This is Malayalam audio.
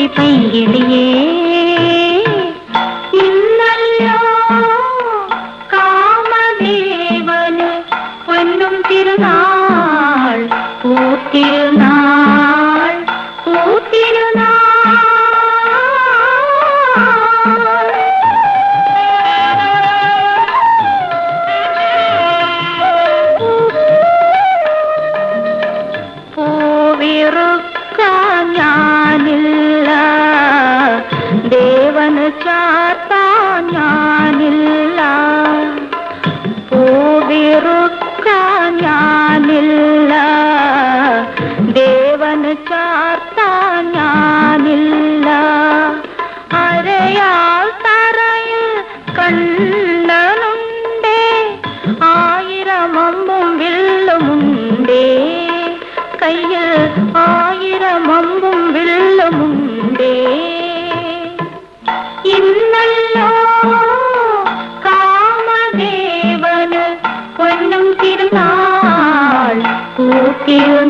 அடி பைங்கிலியே ഇന്നല്ലോ കാമദേവന് പൊന്നും തിരുനാൾ പൂത്തിരുന്നാൾ കണ്ണനുണ്ടേ. ആയിരം അമ്പും വില്ലുമുണ്ടേ. കയ്യിൽ ആയിരം അമ്പും വില്ലുമുണ്ടേ. ഇന്നല്ലോ കാമദേവന് പൊന്നും തിരുനാൾ കൂട്ടിയും